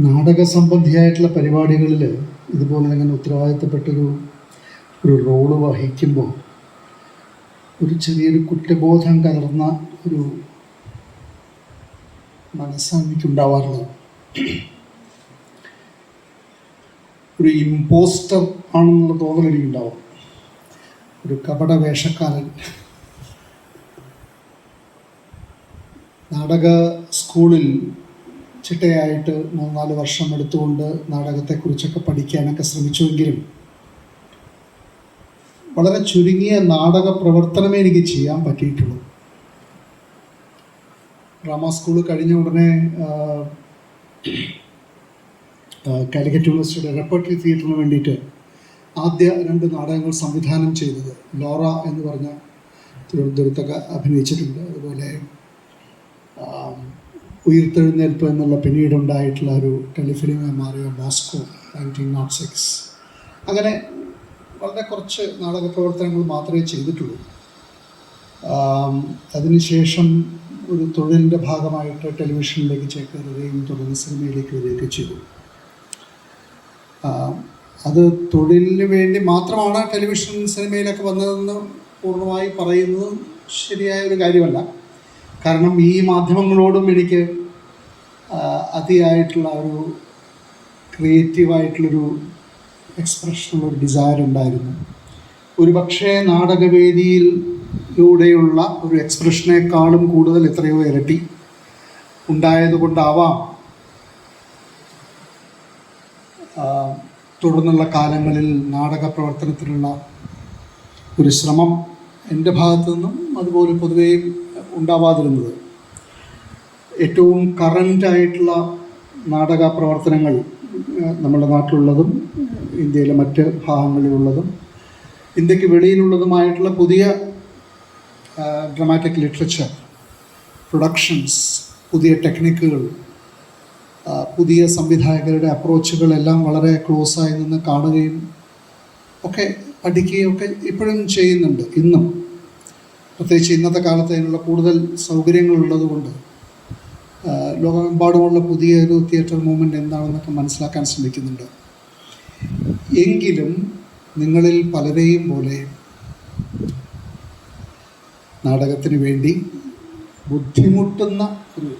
നാടക സംബന്ധിയായിട്ടുള്ള പരിപാടികളിൽ ഇതുപോലെ ഇങ്ങനെ ഉത്തരവാദിത്തപ്പെട്ടൊരു ഒരു റോൾ വഹിക്കുമ്പോൾ ഒരു ചെറിയൊരു കുറ്റബോധം കലർന്ന ഒരു മനസ്സാണ് എനിക്കുണ്ടാവാറുള്ളത്. ഒരു ഇമ്പോസ്റ്റർ ആണെന്നുള്ള തോന്നൽ എനിക്കുണ്ടാവും. ഒരു കപട വേഷക്കാരൻ നാടക സ്കൂളിൽ ചിട്ടയായിട്ട് മൂന്നാൽ വർഷം എടുത്തുകൊണ്ട് നാടകത്തെക്കുറിച്ചൊക്കെ പഠിക്കാനൊക്കെ ശ്രമിച്ചുവെങ്കിലും വളരെ ചുരുങ്ങിയ നാടക പ്രവർത്തനമേ എനിക്ക് ചെയ്യാൻ പറ്റിയിട്ടുള്ളൂ. ഡ്രാമ സ്കൂൾ കഴിഞ്ഞ ഉടനെ കാലിക്കറ്റ് യൂണിവേഴ്സിറ്റിയുടെ റെപ്പർട്ടറി തിയേറ്ററിന് വേണ്ടിയിട്ട് ആദ്യ രണ്ട് നാടകങ്ങൾ സംവിധാനം ചെയ്തത് ലോറ എന്ന് പറഞ്ഞ തിരുവനന്തപുരത്തൊക്കെ അഭിനയിച്ചിട്ടുണ്ട്. അതുപോലെ ഉയിർത്തെഴുന്നേൽപ്പ് എന്നുള്ള പിന്നീടുണ്ടായിട്ടുള്ള ഒരു ടെലിഫിലിമായി മാറിയ മോസ്കോ നയന്റീൻ നോട്ട് സിക്സ് അങ്ങനെ വളരെ കുറച്ച് നാടക പ്രവർത്തനങ്ങൾ മാത്രമേ ചെയ്തിട്ടുള്ളൂ. അതിനുശേഷം ഒരു തൊഴിലിന്റെ ഭാഗമായിട്ട് ടെലിവിഷനിലേക്ക് ചേക്കേറുകയും തുടർന്ന് സിനിമയിലേക്ക് വരികയൊക്കെ ചെയ്തു. അത് തൊഴിലിന് വേണ്ടി മാത്രമാണ് ടെലിവിഷൻ സിനിമയിലൊക്കെ വന്നതെന്ന് പൂർണമായി പറയുന്നത് ശരിയായ ഒരു കാര്യമല്ല. കാരണം ഈ മാധ്യമങ്ങളോടും എനിക്ക് അതിയായിട്ടുള്ള ഒരു ക്രിയേറ്റീവായിട്ടുള്ളൊരു എക്സ്പ്രഷനുള്ള ഒരു ഡിസയർ ഉണ്ടായിരുന്നു ഒരു പക്ഷേ നാടകവേദിയിലൂടെയുള്ള ഒരു എക്സ്പ്രഷനേക്കാളും കൂടുതൽ എത്രയോ ഇരട്ടി ഉണ്ടായതുകൊണ്ടാവാം തുടർന്നുള്ള കാലങ്ങളിൽ നാടക പ്രവർത്തനത്തിനുള്ള ഒരു ശ്രമം എന്റെ ഭാഗത്തു നിന്നും അതുപോലെ പൊതുവെയും ഉണ്ടാവാതിരുന്നത്. ഏറ്റവും കറന്റായിട്ടുള്ള നാടക പ്രവർത്തനങ്ങൾ നമ്മുടെ നാട്ടിലുള്ളതും ഇന്ത്യയിലെ മറ്റ് ഭാഗങ്ങളിലുള്ളതും ഇന്ത്യയ്ക്ക് വെളിയിലുള്ളതുമായിട്ടുള്ള പുതിയ ഡ്രമാറ്റിക് ലിറ്ററേച്ചർ പ്രൊഡക്ഷൻസ് പുതിയ ടെക്നിക്കുകൾ പുതിയ സംവിധായകരുടെ അപ്രോച്ചുകളെല്ലാം വളരെ ക്ലോസായി നിന്ന് കാണുകയും ഒക്കെ പഠിക്കുകയും ഒക്കെ ഇപ്പോഴും ചെയ്യുന്നുണ്ട്. ഇന്നും പ്രത്യേകിച്ച് ഇന്നത്തെ കാലത്ത് അതിനുള്ള കൂടുതൽ സൗകര്യങ്ങളുള്ളത് കൊണ്ട് ആ, ലോകമെമ്പാടുമുള്ള പുതിയൊരു തിയേറ്റർ മൂവ്മെന്റ് എന്താണെന്നൊക്കെ മനസ്സിലാക്കാൻ ശ്രമിക്കുന്നുണ്ട്. എങ്കിലും നിങ്ങളിൽ പലരെയും പോലെ നാടകത്തിന് വേണ്ടി ബുദ്ധിമുട്ടുന്ന ഒരു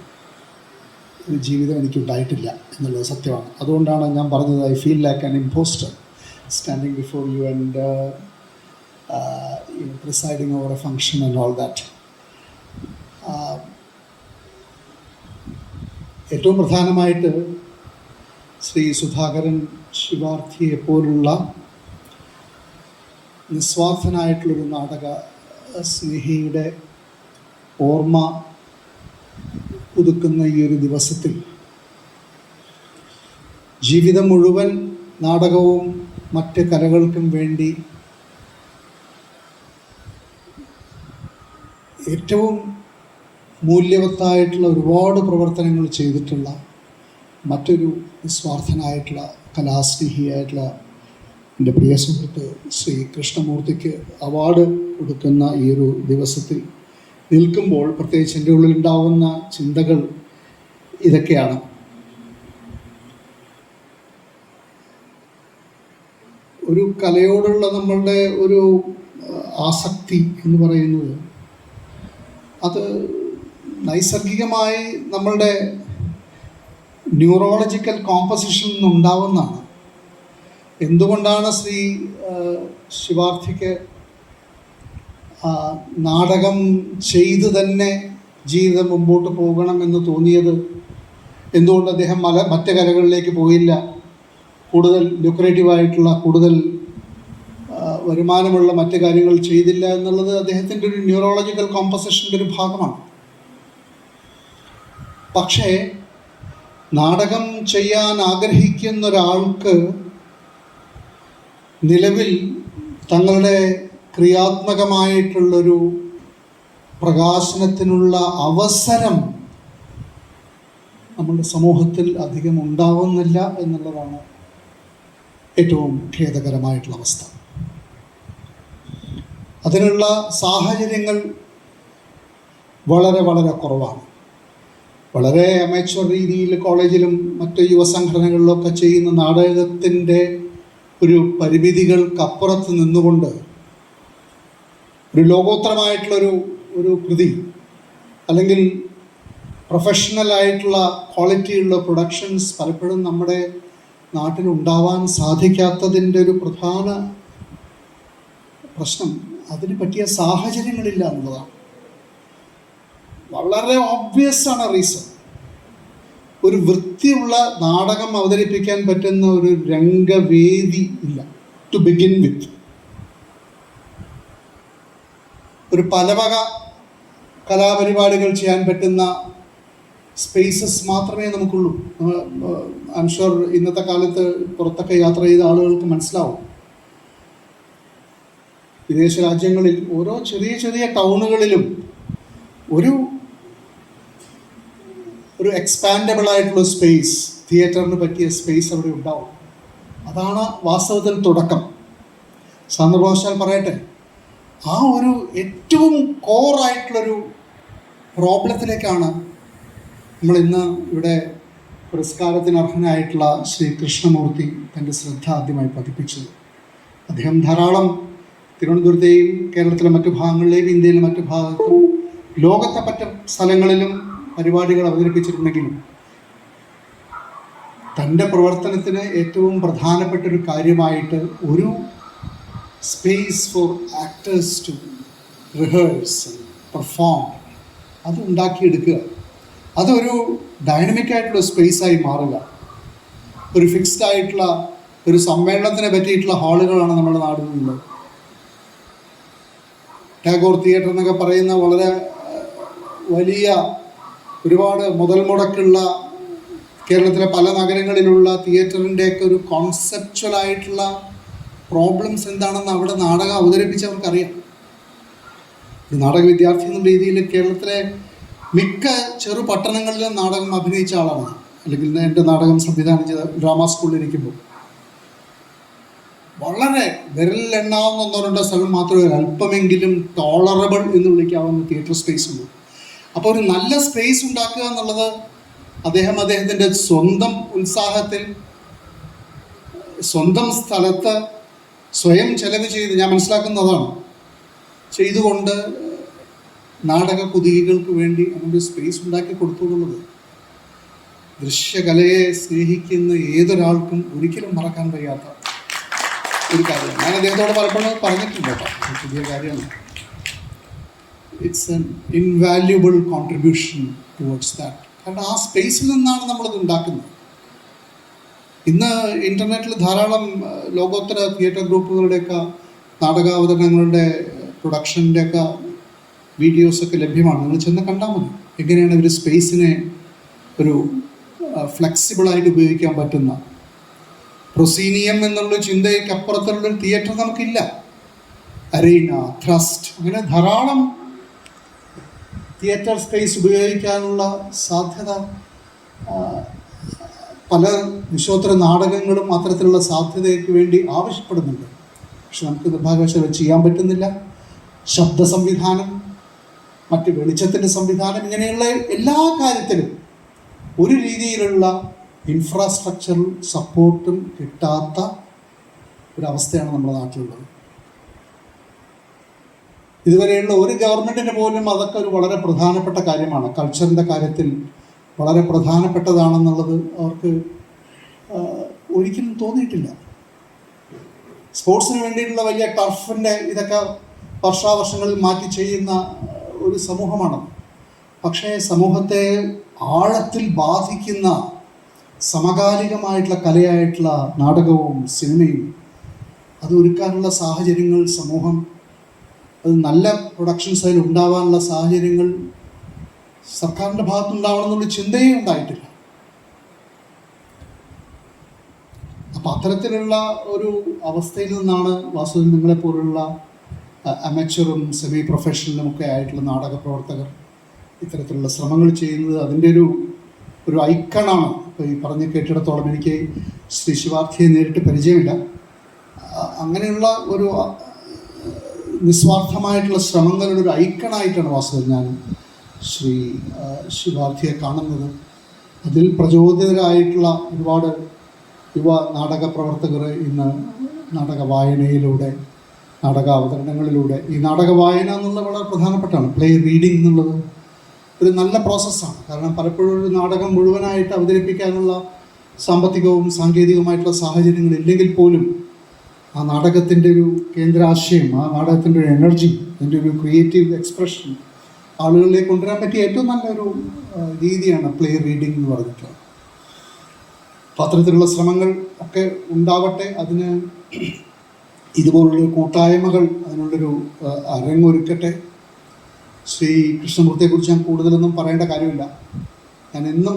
ഒരു ജീവിതം എനിക്കുണ്ടായിട്ടില്ല എന്നുള്ളത് സത്യമാണ്. അതുകൊണ്ടാണ് ഞാൻ പറഞ്ഞത് I feel like an impostor standing before you and presiding over a function and all that. ഏറ്റവും പ്രധാനമായിട്ട് ശ്രീ സുധാകരൻ ശിവാർത്ഥിയെ പോലുള്ള നിസ്വാർത്ഥനായിട്ടുള്ളൊരു നാടക സ്നേഹിയുടെ ഓർമ്മ പുതുക്കുന്ന ഈ ഒരു ദിവസത്തിൽ ജീവിതം മുഴുവൻ നാടകവും മറ്റ് കലകൾക്കും വേണ്ടി ഏറ്റവും മൂല്യവത്തായിട്ടുള്ള ഒരുപാട് പ്രവർത്തനങ്ങൾ ചെയ്തിട്ടുള്ള മറ്റൊരു നിസ്വാർത്ഥനായിട്ടുള്ള കലാസ്നേഹിയായിട്ടുള്ള എന്റെ പ്രിയ സുഹൃത്ത് ശ്രീ കൃഷ്ണമൂർത്തിക്ക് അവാർഡ് കൊടുക്കുന്ന ഈ ഒരു ദിവസത്തിൽ നിൽക്കുമ്പോൾ പ്രത്യേകിച്ച് എന്റെ ഉള്ളിൽ ഉണ്ടാകുന്ന ചിന്തകൾ ഇതൊക്കെയാണ്. ഒരു കലയോടുള്ള നമ്മളുടെ ഒരു ആസക്തി എന്ന് പറയുന്നത് അത് നൈസർഗികമായി നമ്മളുടെ ന്യൂറോളജിക്കൽ കോമ്പസിഷനിൽ നിന്നുണ്ടാവുന്നതാണ്. എന്തുകൊണ്ടാണ് ശ്രീ ശിവാർത്ഥിക്ക് നാടകം ചെയ്ത് തന്നെ ജീവിതം മുമ്പോട്ട് പോകണമെന്ന് തോന്നിയത്? എന്തുകൊണ്ട് അദ്ദേഹം മല മറ്റ് കലകളിലേക്ക് പോയില്ല? കൂടുതൽ ലുക്രേറ്റീവായിട്ടുള്ള കൂടുതൽ വരുമാനമുള്ള മറ്റു കാര്യങ്ങൾ ചെയ്തില്ല എന്നുള്ളത് അദ്ദേഹത്തിന്റെ ഒരു ന്യൂറോളജിക്കൽ കോമ്പസിഷന്റെ ഒരു ഭാഗമാണ്. പക്ഷേ നാടകം ചെയ്യാൻ ആഗ്രഹിക്കുന്ന ഒരാൾക്ക് നിലവിൽ തങ്ങളുടെ ക്രിയാത്മകമായിട്ടുള്ളൊരു പ്രകാശനത്തിനുള്ള അവസരം നമ്മുടെ സമൂഹത്തിൽ അധികം ഉണ്ടാവുന്നില്ല എന്നുള്ളതാണ് ഏറ്റവും ഖേദകരമായിട്ടുള്ള അവസ്ഥ. അതിനുള്ള സാഹചര്യങ്ങൾ വളരെ വളരെ കുറവാണ്. വളരെ അമേച്ചർ രീതിയിൽ കോളേജിലും മറ്റ് യുവസംഘടനകളിലൊക്കെ ചെയ്യുന്ന നാടകത്തിന്റെ ഒരു പരിമിതികൾക്കപ്പുറത്ത് നിന്നുകൊണ്ട് ഒരു ലോകോത്തരമായിട്ടുള്ളൊരു ഒരു കൃതി അല്ലെങ്കിൽ പ്രൊഫഷണലായിട്ടുള്ള ക്വാളിറ്റിയുള്ള പ്രൊഡക്ഷൻസ് പലപ്പോഴും നമ്മുടെ നാട്ടിലുണ്ടാവാൻ സാധിക്കാത്തതിന്റെ ഒരു പ്രധാന പ്രശ്നം അതിന് പറ്റിയ സാഹചര്യങ്ങളില്ല എന്നുള്ളതാണ്. വളരെ ഓബ്വിയസ് ആണ് റീസൺ ഒരു വൃത്തിയുള്ള നാടകം അവതരിപ്പിക്കാൻ പറ്റുന്ന ഒരു രംഗവേദി ഇല്ല. ടു ബിഗിൻ വിത്ത് ഒരു പലവക കലാപരിപാടികൾ ചെയ്യാൻ പറ്റുന്ന സ്പേസസ് മാത്രമേ നമുക്കുള്ളൂ. ഐ ഷുവർ ഇന്നത്തെ കാലത്ത് പുറത്തൊക്കെ യാത്ര ചെയ്ത ആളുകൾക്ക് മനസ്സിലാവും. വിദേശ രാജ്യങ്ങളിൽ ഓരോ ചെറിയ ചെറിയ ടൗണുകളിലും ഒരു ഒരു എക്സ്പാൻഡബിൾ ആയിട്ടുള്ള സ്പേസ് തിയേറ്ററിന് പറ്റിയ സ്പേസ് അവിടെ ഉണ്ടാവും. അതാണ് വാസ്തവത്തിൽ തുടക്കം. സന്ദർഭവശാൽ പറയട്ടെ ആ ഒരു ഏറ്റവും കോറായിട്ടുള്ളൊരു പ്രോബ്ലത്തിലേക്കാണ് നമ്മൾ ഇന്ന് ഇവിടെ പുരസ്കാരത്തിന് അർഹനായിട്ടുള്ള ശ്രീ കൃഷ്ണമൂർത്തി തന്റെ ശ്രദ്ധ ആദ്യമായി പതിപ്പിച്ചത്. അദ്ദേഹം ധാരാളം തിരുവനന്തപുരത്തെയും കേരളത്തിലെ മറ്റു ഭാഗങ്ങളിലെയും ഇന്ത്യയിലെ മറ്റു ഭാഗത്തും ലോകത്തെ പറ്റ സ്ഥലങ്ങളിലും പരിപാടികൾ അവതരിപ്പിച്ചിട്ടുണ്ടെങ്കിലും തന്റെ പ്രവർത്തനത്തിന് ഏറ്റവും പ്രധാനപ്പെട്ട ഒരു കാര്യമായിട്ട് ഒരു space for actors to rehearse perform അത് ഉണ്ടാക്കിയെടുക്കുക. അതൊരു ഡൈനമിക് ആയിട്ടുള്ള സ്പേസായി മാറുക. ഒരു ഫിക്സ്ഡ് ആയിട്ടുള്ള ഒരു സമ്മേളനത്തിനെ പറ്റിയിട്ടുള്ള ഹാളുകളാണ് നമ്മുടെ നാടുകളിലുള്ളത് ടാഗോർ തിയേറ്റർ എന്നൊക്കെ പറയുന്ന വളരെ വലിയ ഒരുപാട് മുതൽ മുടക്കുള്ള കേരളത്തിലെ പല നഗരങ്ങളിലുള്ള തിയേറ്ററിന്റെയൊക്കെ ഒരു കോൺസെപ്ച്വൽ ആയിട്ടുള്ള പ്രോബ്ലംസ് എന്താണെന്ന് അവിടെ നാടകം അവതരിപ്പിച്ചവർക്കറിയാം ഒരു നാടക വിദ്യാർത്ഥി എന്ന രീതിയിൽ കേരളത്തിലെ മിക്ക ചെറു പട്ടണങ്ങളിലും നാടകം അഭിനയിച്ച ആളാണ്. അല്ലെങ്കിൽ എന്റെ നാടകം സംവിധാനം ചെയ്ത ഡ്രാമ സ്കൂളിൽ ഇരിക്കുമ്പോൾ. വളരെ വിരലിലെണ്ണാവുന്ന ഒന്നോ രണ്ടോ സ്ഥലം മാത്രമേ അല്പമെങ്കിലും ടോളറബിൾ എന്ന് വിളിക്കാവുന്ന തിയേറ്റർ സ്പേസ് ഉള്ളൂ. അപ്പോൾ ഒരു നല്ല സ്പേസ് ഉണ്ടാക്കുക എന്നുള്ളത് അദ്ദേഹം അദ്ദേഹത്തിന്റെ സ്വന്തം ഉത്സാഹത്തിൽ സ്വന്തം സ്ഥലത്ത് സ്വയം ചെലവ് ചെയ്ത് ഞാൻ മനസ്സിലാക്കുന്നതാണ്. ചെയ്തുകൊണ്ട് നാടക കുതികൾക്ക് വേണ്ടി അങ്ങനെ സ്പേസ് ഉണ്ടാക്കി കൊടുത്തു എന്നുള്ളത്. ദൃശ്യകലയെ സ്നേഹിക്കുന്ന ഏതൊരാൾക്കും ഒരിക്കലും മറക്കാൻ കഴിയാത്ത ഒരു കാര്യമാണ് ഞാൻ അദ്ദേഹത്തോട് പലപ്പോഴും പറഞ്ഞിട്ടുണ്ട് കേട്ടോ. പുതിയ കാര്യമാണ്. It's an invaluable contribution towards that കാരണം ആ സ്പേസിൽ നിന്നാണ് നമ്മളത് ഉണ്ടാക്കുന്നത്. ഇന്ന് ഇന്റർനെറ്റിൽ ധാരാളം ലോകോത്തര തിയേറ്റർ ഗ്രൂപ്പുകളുടെയൊക്കെ നാടകാവതരണങ്ങളുടെ പ്രൊഡക്ഷന്റെയൊക്കെ വീഡിയോസൊക്കെ ലഭ്യമാണ്. നിങ്ങൾ ചെന്ന് കണ്ടാൽ മതി. എങ്ങനെയാണ് ഇവർ സ്പേസിനെ ഒരു ഫ്ലെക്സിബിളായിട്ട് ഉപയോഗിക്കാൻ പറ്റുന്ന പ്രൊസീനിയം എന്നുള്ള ചിന്തയ്ക്ക് അപ്പുറത്തുള്ള ഒരു തിയേറ്റർ നമുക്കില്ല. അരീന ത്രസ്റ്റ് അങ്ങനെ ധാരാളം തിയേറ്റർ സ്പേസ് ഉപയോഗിക്കാനുള്ള സാധ്യത പല വിശ്വോത്തര നാടകങ്ങളും അത്തരത്തിലുള്ള സാധ്യതയ്ക്ക് വേണ്ടി ആവശ്യപ്പെടുന്നുണ്ട്. പക്ഷെ നമുക്ക് നിർഭാഗ്യവശാൽ ചെയ്യാൻ പറ്റുന്നില്ല. ശബ്ദ സംവിധാനം മറ്റ് വെളിച്ചത്തിന്റെ സംവിധാനം ഇങ്ങനെയുള്ള എല്ലാ കാര്യത്തിലും ഒരു രീതിയിലുള്ള ഇൻഫ്രാസ്ട്രക്ചറും സപ്പോർട്ടും കിട്ടാത്ത ഒരവസ്ഥയാണ് നമ്മുടെ നാട്ടിലുള്ളത്. ഇതുവരെയുള്ള ഒരു ഗവൺമെന്റിന് പോലും അതൊക്കെ ഒരു വളരെ പ്രധാനപ്പെട്ട കാര്യമാണ്. കൾച്ചറിന്റെ കാര്യത്തിൽ വളരെ പ്രധാനപ്പെട്ടതാണെന്നുള്ളത് അവർക്ക് ഒരിക്കലും തോന്നിയിട്ടില്ല. സ്പോർട്സിന് വേണ്ടിയിട്ടുള്ള വലിയ ടർഫിന്റെ ഇതൊക്കെ വർഷാവർഷങ്ങളിൽ മാറ്റി ചെയ്യുന്ന ഒരു സമൂഹമാണ് പക്ഷേ സമൂഹത്തെ ആഴത്തിൽ ബാധിക്കുന്ന സമകാലികമായിട്ടുള്ള കലയായിട്ടുള്ള നാടകവും സിനിമയും അത് ഒരുക്കാനുള്ള സാഹചര്യങ്ങൾ സമൂഹം അത് നല്ല പ്രൊഡക്ഷൻസ് അതിൽ ഉണ്ടാവാനുള്ള സാഹചര്യങ്ങൾ സർക്കാരിന്റെ ഭാഗത്തുണ്ടാവണം എന്നുള്ള ചിന്തയേ ഉണ്ടായിട്ടില്ല. അപ്പം അത്തരത്തിലുള്ള ഒരു അവസ്ഥയിൽ നിന്നാണ് വാസുദേവൻ നിങ്ങളെ പോലുള്ള അമച്ചറും സെമി പ്രൊഫഷണലും ഒക്കെ ആയിട്ടുള്ള നാടക പ്രവർത്തകർ ഇത്തരത്തിലുള്ള ശ്രമങ്ങൾ ചെയ്യുന്നത്. അതിന്റെ ഒരു ഒരു ഐക്കണാണ്. ഇപ്പോൾ ഈ പറഞ്ഞ് കേട്ടിടത്തോളം എനിക്ക് ശ്രീ ശിവാർത്ഥിയെ നേരിട്ട് പരിചയമില്ല. അങ്ങനെയുള്ള ഒരു നിസ്വാർത്ഥമായിട്ടുള്ള ശ്രമങ്ങളുടെ ഒരു ഐക്കണായിട്ടാണ് വാസ്തവം ഞാൻ ശ്രീ ശിവാർത്ഥിയെ കാണുന്നത്. അതിൽ പ്രചോദിതരായിട്ടുള്ള ഒരുപാട് യുവ നാടക പ്രവർത്തകർ ഇന്ന് നാടക വായനയിലൂടെ നാടക അവതരണങ്ങളിലൂടെ. ഈ നാടക വായന എന്നുള്ളത് വളരെ പ്രധാനപ്പെട്ടാണ്. പ്ലേ റീഡിംഗ് എന്നുള്ളത് ഒരു നല്ല പ്രോസസ്സാണ് കാരണം പലപ്പോഴും ഒരു നാടകം മുഴുവനായിട്ട് അവതരിപ്പിക്കാനുള്ള സാമ്പത്തികവും സാങ്കേതികവുമായിട്ടുള്ള സാഹചര്യങ്ങൾ ഇല്ലെങ്കിൽ പോലും ആ നാടകത്തിന്റെ ഒരു കേന്ദ്രാശയം ആ നാടകത്തിന്റെ ഒരു എനർജി അതിന്റെ ഒരു ക്രിയേറ്റീവ് എക്സ്പ്രഷൻ ആളുകളിലേക്ക് കൊണ്ടുവരാൻ പറ്റിയ ഏറ്റവും നല്ലൊരു രീതിയാണ് പ്ലേ റീഡിംഗ് എന്ന് പറഞ്ഞിട്ടുള്ളത്. പത്രത്തിലുള്ള ശ്രമങ്ങൾ ഒക്കെ ഉണ്ടാവട്ടെ. അതിന് ഇതുപോലുള്ള കൂട്ടായ്മകൾ അതിനുള്ളൊരു അരങ്ങൊരുക്കട്ടെ. ശ്രീ കൃഷ്ണമൂർത്തിയെക്കുറിച്ച് ഞാൻ കൂടുതലൊന്നും പറയേണ്ട കാര്യമില്ല. ഞാൻ എന്നും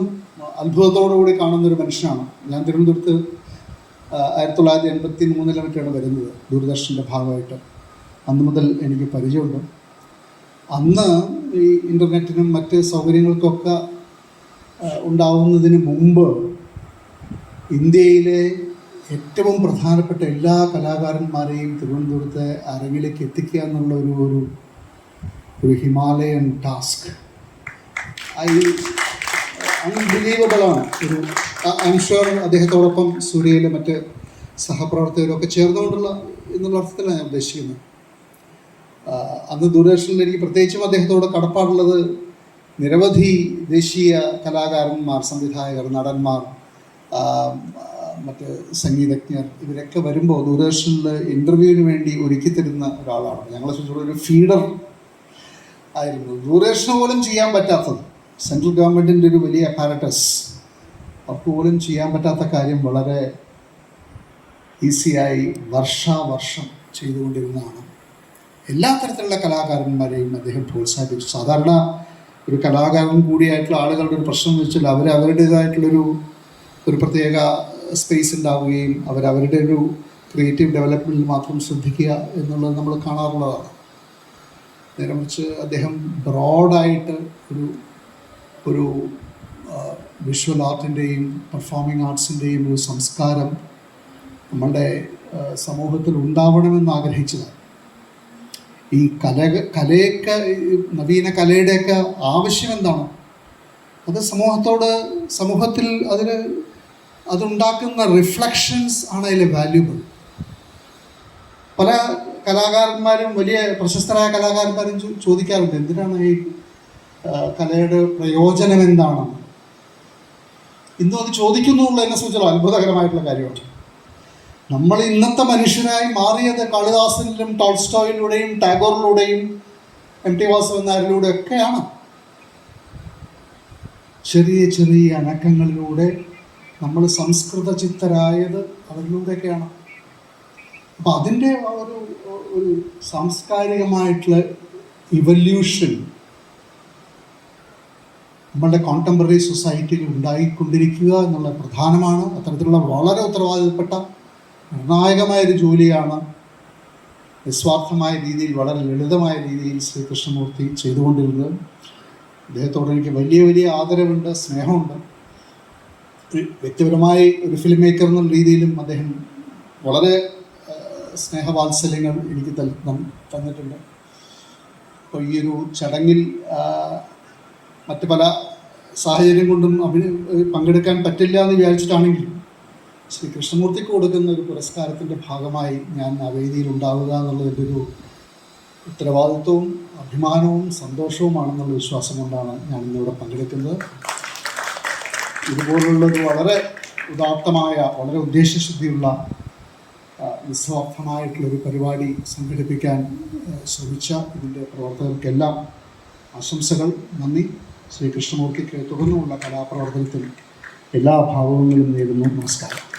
അത്ഭുതത്തോടുകൂടി കാണുന്നൊരു മനുഷ്യനാണ്. ഞാൻ തിരുവനന്തപുരത്ത് ആയിരത്തി തൊള്ളായിരത്തി എൺപത്തി മൂന്നിലാണ് വരുന്നത് ദൂരദർശന്റെ ഭാഗമായിട്ട്. അന്ന് മുതൽ എനിക്ക് പരിചയമുണ്ട്. അന്ന് ഈ ഇന്റർനെറ്റിനും മറ്റ് സൗകര്യങ്ങൾക്കൊക്കെ ഉണ്ടാവുന്നതിന് മുമ്പ് ഇന്ത്യയിലെ ഏറ്റവും പ്രധാനപ്പെട്ട എല്ലാ കലാകാരന്മാരെയും തിരുവനന്തപുരത്തെ അരങ്ങിലേക്ക് എത്തിക്കുക എന്നുള്ള ഒരു ഒരു ഒരു ഹിമാലയൻ ടാസ്ക് ഐ അൺബിലീവബിളാണ് ഒരു ഐ എം ഷുവർ അദ്ദേഹത്തോടൊപ്പം സൂര്യയിലെ മറ്റ് സഹപ്രവർത്തകരൊക്കെ ചേർന്നുകൊണ്ടുള്ള എന്നുള്ള അർത്ഥത്തിലാണ് ഞാൻ ഉദ്ദേശിക്കുന്നത്. അന്ന് ദൂരദർശനിൽ എനിക്ക് പ്രത്യേകിച്ചും അദ്ദേഹത്തോട് കടപ്പാടുള്ളത് നിരവധി ദേശീയ കലാകാരന്മാർ സംവിധായകർ നടന്മാർ മറ്റ് സംഗീതജ്ഞർ ഇവരൊക്കെ വരുമ്പോൾ ദൂരദർശനിൽ ഇന്റർവ്യൂവിന് വേണ്ടി ഒരുക്കി തരുന്ന ഒരാളാണ്. ഞങ്ങളെ സംബന്ധിച്ചിടത്തോളം ഒരു ഫീഡർ ആയിരുന്നു. ഡ്യൂറേഷൻ പോലും ചെയ്യാൻ പറ്റാത്തത്. സെൻട്രൽ ഗവൺമെന്റിന്റെ ഒരു വലിയ അപ്പാരറ്റസ് അവർക്ക് പോലും ചെയ്യാൻ പറ്റാത്ത കാര്യം വളരെ ഈസിയായി വർഷാവർഷം ചെയ്തുകൊണ്ടിരുന്നതാണ്. എല്ലാ തരത്തിലുള്ള കലാകാരന്മാരെയും അദ്ദേഹം പ്രോത്സാഹിപ്പിച്ചു. സാധാരണ ഒരു കലാകാരൻ കൂടിയായിട്ടുള്ള ആളുകളുടെ ഒരു പ്രശ്നം വെച്ചാൽ അവർ അവരുടേതായിട്ടുള്ളൊരു ഒരു പ്രത്യേക സ്പേസ് ഉണ്ടാവുകയും അവരവരുടെ ഒരു ക്രിയേറ്റീവ് ഡെവലപ്മെന്റിൽ മാത്രം ശ്രദ്ധിക്കുക എന്നുള്ളത് നമ്മൾ കാണാറുള്ളതാണ്. നേരെ മറിച്ച് അദ്ദേഹം ബ്രോഡായിട്ട് ഒരു ഒരു വിഷ്വൽ ആർട്ടിന്റെയും പെർഫോമിംഗ് ആർട്സിന്റെയും ഒരു സംസ്കാരം നമ്മളുടെ ആ, സമൂഹത്തിൽ ഉണ്ടാവണമെന്ന് ആഗ്രഹിച്ചതാണ്. ഈ കല കലയൊക്കെ നവീന കലയുടെയൊക്കെ ആവശ്യം എന്താണ്? അത് സമൂഹത്തോട് സമൂഹത്തിൽ അതിന് അതുണ്ടാക്കുന്ന റിഫ്ലക്ഷൻസ് ആണ് അതിൽ വാല്യൂബിൾ പല കലാകാരന്മാരും വലിയ പ്രശസ്തരായ കലാകാരന്മാരും ചോദിക്കാറുണ്ട് എന്തിനാണ് ഈ കലയുടെ പ്രയോജനം എന്താണ് ഇന്നും അത് ചോദിക്കുന്നു എന്നെ സൂചന അത്ഭുതകരമായിട്ടുള്ള കാര്യമാണ്. നമ്മൾ ഇന്നത്തെ മനുഷ്യനായി മാറിയത് കാളിദാസനിലും ടോൾസ്റ്റോയിലൂടെയും ടാഗോറിലൂടെയും എം ടി വാസുദേവൻ നായരിലൂടെ ഒക്കെയാണ് ചെറിയ ചെറിയ അനക്കങ്ങളിലൂടെ നമ്മൾ സംസ്കൃത ചിത്തരായത് അവരിലൂടെയൊക്കെയാണ് അപ്പം അതിന്റെ ഒരു ഒരു സാംസ്കാരികമായിട്ടുള്ള ഇവല്യൂഷൻ നമ്മളുടെ കോണ്ടംപററി സൊസൈറ്റിയിൽ ഉണ്ടായിക്കൊണ്ടിരിക്കുക എന്നുള്ള പ്രധാനമാണ്. അത്തരത്തിലുള്ള വളരെ ഉത്തരവാദിത്തപ്പെട്ട നിർണായകമായ ഒരു ജോലിയാണ് നിസ്വാർത്ഥമായ രീതിയിൽ വളരെ ലളിതമായ രീതിയിൽ ശ്രീകൃഷ്ണമൂർത്തി ചെയ്തുകൊണ്ടിരുന്നത്. അദ്ദേഹത്തോട് എനിക്ക് വലിയ വലിയ ആദരവുണ്ട് സ്നേഹമുണ്ട്. വ്യക്തിപരമായി ഒരു ഫിലിം മേക്കർ എന്നുള്ള രീതിയിലും അദ്ദേഹം വളരെ സ്നേഹവാത്സല്യങ്ങൾ എനിക്ക് തന്നിട്ടുണ്ട്. അപ്പോൾ ഈ ഒരു ചടങ്ങിൽ മറ്റു പല സാഹചര്യം കൊണ്ടും അഭിന പങ്കെടുക്കാൻ പറ്റില്ല എന്ന് വിചാരിച്ചിട്ടാണെങ്കിലും ശ്രീ കൃഷ്ണമൂർത്തിക്ക് കൊടുക്കുന്ന ഒരു പുരസ്കാരത്തിന്റെ ഭാഗമായി ഞാൻ ആ വേദിയിൽ ഉണ്ടാവുക എന്നുള്ളതിന്റെ ഒരു ഉത്തരവാദിത്വവും അഭിമാനവും സന്തോഷവുമാണെന്നുള്ള വിശ്വാസം കൊണ്ടാണ് ഞാൻ ഇന്നിവിടെ പങ്കെടുക്കുന്നത്. ഇതുപോലുള്ളൊരു വളരെ ഉദാത്തമായ വളരെ ഉദ്ദേശശുദ്ധിയുള്ള നിസ്വാർത്ഥമായിട്ടുള്ളൊരു പരിപാടി സംഘടിപ്പിക്കാൻ ശ്രമിച്ച ഇതിന്റെ പ്രവർത്തകർക്കെല്ലാം ആശംസകൾ. നന്ദി. ശ്രീ കൃഷ്ണമൂർത്തിക്ക് തുടർന്നുമുള്ള കലാപ്രവർത്തനത്തിൽ എല്ലാ ഭാവങ്ങളും നേരുന്നു. നമസ്കാരം.